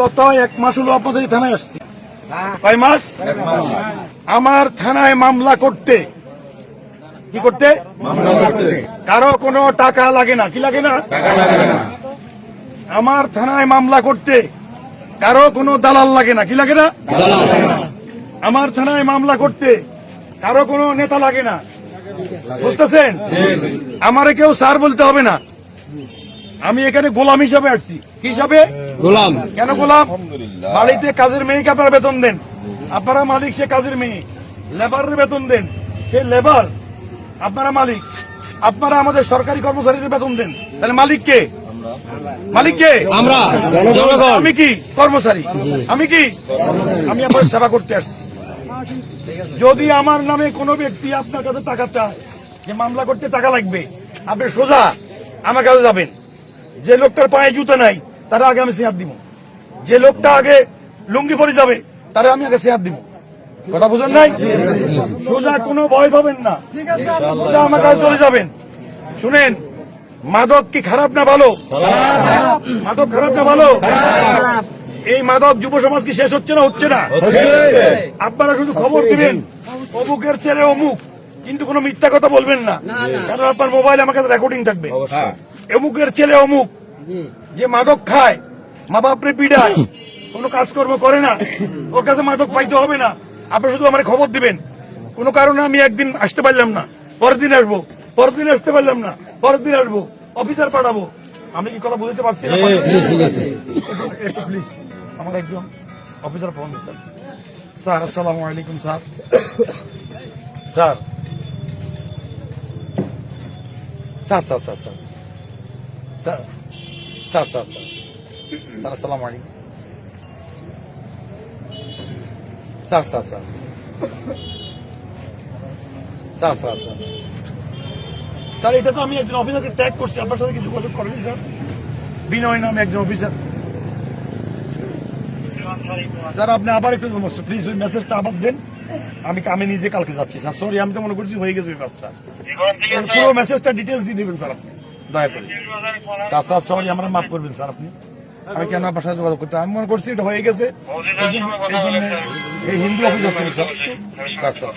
গত এক মাস হলো আপনাদের থানায় আসছি। কয় মাস? আমার থানায় মামলা করতে। কি করতে? কারও কোনো টাকা লাগে না। কি লাগে না? আমার থানায় মামলা করতে। কারও কোনো দালাল লাগে না। কি লাগে না? আমার থানায় মামলা করতে। কারও কোনো নেতা লাগে না। বুঝতেছেন? আমারে কেউ স্যার বলতে হবে না। আমি এখানে গোলাম হিসাবে আসছি। কি হিসাবে? গোলাম। কেন গোলাম? বাড়িতে কাজের মেয়েকে আপনারা বেতন দেন। আপনারা মালিক সে কাজের মেয়ে। লেবারের বেতন দেন। সে লেবার আপনারা মালিক। আপনারা আমাদের সরকারি কর্মচারীদের বেতন দেন। তাহলে মালিক কে? মালিক কে? আমরা। আমি কি? কর্মচারী। আমি কি? আমি আপনার সেবা করতে আসছি। যদি আমার নামে কোনো ব্যক্তি আপনার কাছে টাকা চায় যে মামলা করতে টাকা লাগবে আপনি সোজা আমার কাছে যাবেন। যে লোকটার পায়ে জুতো নাই তারা আগে আমি সেয়াদ দিব যে লোকটা আগে লুঙ্গি পরে যাবে তারা আমি আগে সেয়াদ দিব কথা বুঝেন নাই? সোজা কোনো ভয় পাবেন না। সোজা আমার কাছে চলে যাবেন। শুনেন মাদক কি খারাপ না ভালো? মাদক খারাপ না ভালো? এই মাদক যুব সমাজ কি শেষ হচ্ছে না হচ্ছে না? আপনারা শুধু খবর দিবেন। অমুকের ছেলে অমুক। কিন্তু কোনো মিথ্যা কথা বলবেন না। কারণ আপনার মোবাইলে আমার কাছে রেকর্ডিং থাকবে। অমুকের ছেলে অমুক যে মাদক খায় মা বাপরে পিডায় কোনো কাজকর্ম করে না ওর কাছে মাদক পাইতে হবে না। আপনি শুধু আমার খবর দিবেন। কোনো কারণে আমি একদিন আসতে পারলাম না। পরের দিন আসব। পরের দিন আসতে পারলাম না। পরের দিন আসব। অফিসার পাঠাবো। আমি কি কথা বুঝতে পারছি না? একটু- একটু প্লিজ আমার একজন অফিসার ফোন স্যার। স্যার আসসালামু আলাইকুম sir. Sir. Sir sir sir sir. Sir sir sir sir. Sir আসসালামু আলাইকুম। Sir sir sir. Sir sir sir. Sir এটা তো আমি একজন অফিসারকে ট্যাগ করছি আপনার সাথে কি যোগাযোগ করেনি স্যার? বিনয় নামে একজন অফিসার। স্যার আপনি আবার একটু প্লিজ ওই মেসেজটা আবার দেন। আমি আমি নিজে কালকে যাচ্ছি স্যার। সরি আমি তো মনে করছি হয়ে গেছে ওই কাজটা। পুরো মেসেজটা ডিটেলস দিয়ে দেবেন স্যার আপনি। দয়া করে। স্যার সরি আমরা মাফ করবেন স্যার আপনি। আমি কেন আপনার সাথে যোগাযোগ করতে আমি মনে করছি এটা হয়ে গেছে। এই Hindu sir sir. Sir sir.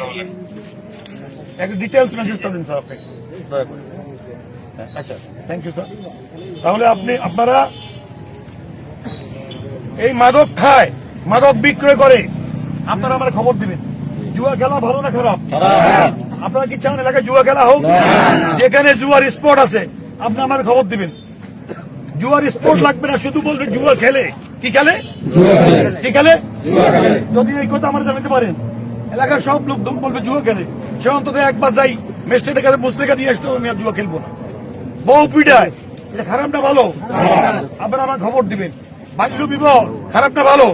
একটু ডিটেলস মেসেজটা দিন স্যার আপনি। দয়া করে। হ্যাঁ, আচ্ছা থ্যাংক ইউ স্যার তাহলে আপনি আপনারা এই মাদক খায় মাদক বিক্রয় করে আপনারা আমার খবর দিবেন। জুয়া খেলা ভালো না খারাপ? আপনারা কি চান এলাকায় জুয়া খেলা হোক? যেখানে জুয়ার স্পট আছে। আপনি আমার খবর দিবেন। জুয়ার স্পট লাগবে না শুধু বলবে জুয়া খেলে। কি খেলে? কি খেলে? যদি এই কথা আমরা জানতে পারেন এলাকার সব লোক বলবে জুয়া খেলে। সে অন্তত একবার যাই মেস্টের কাছে মুসলিকা দিয়ে আসতে আমি আর জুয়া খেলব না। বউ পিটায় এটা খারাপ না ভালো? আপনারা আমার খবর দিবেন। বাল্য বিবাহ খারাপ না ভালো?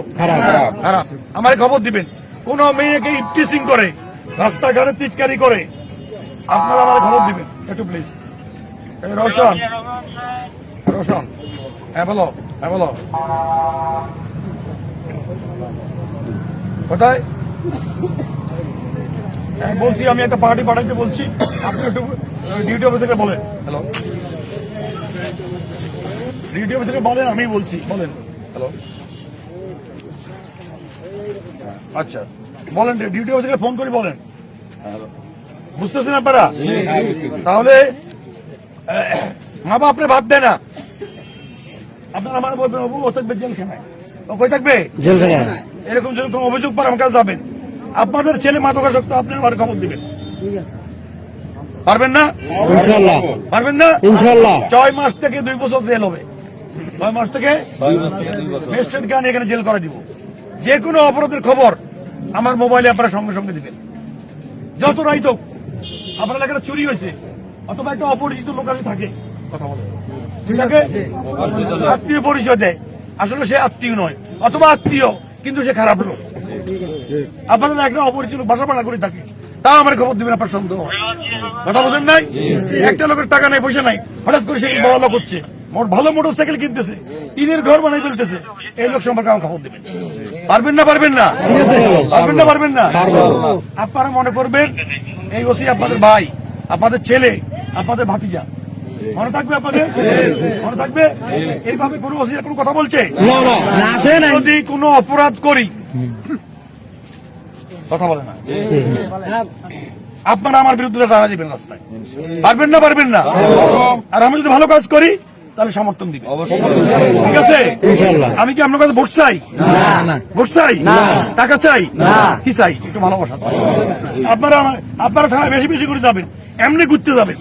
খারাপ। আমার খবর দিবেন। কোন মেয়েকে টিচিং করে রাস্তাঘাটে চিটকারি করে আপনারা আমার খবর দিবেন। একটু প্লিজ রোশন রোশন হ্যাঁ বলো হ্যাঁ বলো কোথায় হ্যাঁ বলছি আমি একটা পার্টি পাঠাইতে বলছি। আপনি একটু ডিউটি অফিসারকে বলেন। হ্যালো ডিউটি অফিসারকে বলেন আমি বলছি বলেন। হ্যালো আচ্ছা বলেন ডিউটি অফিসারকে ফোন করে বলেন। বুঝতেছেন আপনারা? তাহলে মা বাপ আপনি ভাত দেয় না। আপনারা আমার বলবেন বাবু ও থাকবে জেলখানায়। ও কই থাকবে? জেলখানা এরকম যদি কোনো অভিযোগ পার আমার কাছে যাবেন আপনাদের ছেলে মাদকাসক্ত আপনি আমার খবর দিবেন। পারবেন না? ইনশাল্লাহ পারবেন না? ইনশাল্লাহ ছয় মাস থেকে দুই বছর জেল হবে। ছয় মাস থেকে ম্যাজিস্ট্রেট গান এখানে জেল করে দিব। যে কোনো অপরাধের খবর আমার মোবাইলে আপনারা সঙ্গে সঙ্গে দিবেন। যত রাইত হোক আপনার এলাকাটা চুরি হয়েছে। অথবা একটা অপরিচিত লোকালি থাকে কথা বলে। ঠিক আছে? আত্মীয় পরিচয় দেয়। আসলে সে আত্মীয় নয় অথবা আত্মীয় কিন্তু সে খারাপ লোক। আপনারা একটা অপরিচিত লোক বাসা ভাড়া করে থাকে তাও আমার খবর দিবেন আপনার সন্দেহ কথা বোঝেন নাই? একটা লোকের টাকা নাই পয়সা নাই হঠাৎ করে সে বড় লোক হচ্ছে? ভালো মোটর সাইকেল কিনতেছে টিনের ঘর বানাই ফেলতেছে এই লোক সম্পর্কে আমার খবর দিবেন। পারবেন না পারবেন না? পারবেন না পারবেন না? আপনারা মনে করবেন এই ওসি আপনাদের ভাই আপনাদের ছেলে আপনাদের ভাতিজা। মনে থাকবে আপনাদের? মনে থাকবে? এইভাবে কোনো অসুবিধা কোনো কথা বলছে? না না। আসে না যদি কোনো অপরাধ করি কথা বলে না। আপনারা আমার বিরুদ্ধে টানা দিবেন রাস্তায়। পারবেন না পারবেন না? আর আমি যদি ভালো কাজ করি তাহলে সমর্থন দিবেন। ঠিক আছে? আমি কি আপনার কাছে ভোট চাই? ভোট চাই? টাকা চাই? কি চাই? একটু ভালোবাসা আপনারা আপনারা থানায় বেশি বেশি করে যাবেন। এমনি ঘুরতে যাবেন।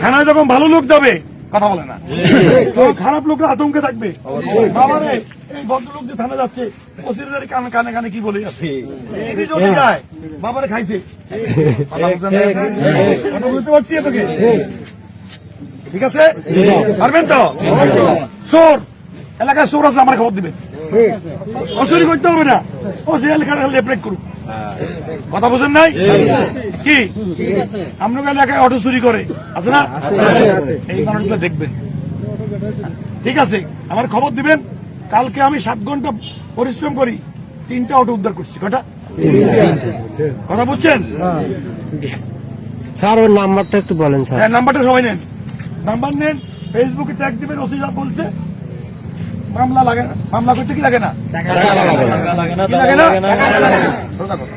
থানায় যখন ভালো লোক যাবে কথা বলে না। খারাপ লোকরা আতঙ্কে থাকবে। বাবারে এই ভদ্রলোক যে থানা যাচ্ছে কানে কানে কানে কি বলে যাচ্ছে? যদি যায় বাবারে খাইছে। কথা বুঝতে পারছি আপনাকে ঠিক আছে? পারবেন তো? চোর! এলাকায় চোর আছে আমার খবর দিবেন। অচুরি করতে হবে না। ও যে এলাকার লেপরেট করুক। কথা বুঝেন নাই? কি? আপনার এলাকায় অটো চুরি করে। আছে না? এই মানুষগুলো দেখবেন। ঠিক আছে আমার খবর দিবেন? কালকে আমি সাত ঘণ্টা পরিশ্রম করি তিনটা অটো উদ্ধার করছি। কটা কথা বুঝছেন? স্যার ওর নাম্বারটা একটু বলেন স্যার। হ্যাঁ নাম্বারটা সবাই নেন। নাম্বার নেন ফেসবুকে ট্যাগ দিবেন ওসি বলছে। মামলা লাগে না মামলা করতে কি লাগে না?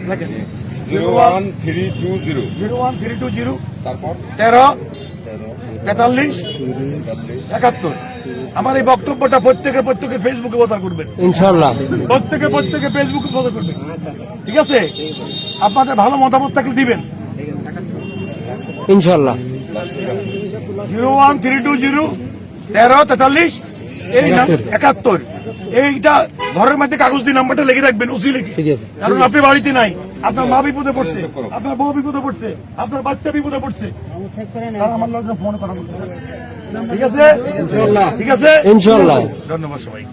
লাগে। Zero one three two zero. Zero one three two zero. তারপর? তেরো তেতাল্লিশ একাত্তর। আমার এই বক্তব্যটা প্রত্যেকে প্রত্যেকে ফেসবুকে প্রচার করবেন। ইনশাল্লাহ প্রত্যেকে প্রত্যেকে ফেসবুকে প্রচার করবেন। ঠিক আছে? আপনাদের ভালো মতামত থাকলে দিবেন। ইনশাল্লাহ zero one three two zero তেরো তেতাল্লিশ এই একাত্তর। এইটা ঘরের মধ্যে কাগজ দিয়ে নাম্বারটা লেগে রাখবেন উসি লিখে। কারণ আপনি বাড়িতে নাই আপনার মা বিপদে পড়ছে আপনার বউ বিপদে পড়ছে আপনার বাচ্চা বিপদে পড়ছে। আমার লোকজন ফোন করা ঠিক আছে? ঠিক আছে? ইনশাল্লাহ ধন্যবাদ সবাই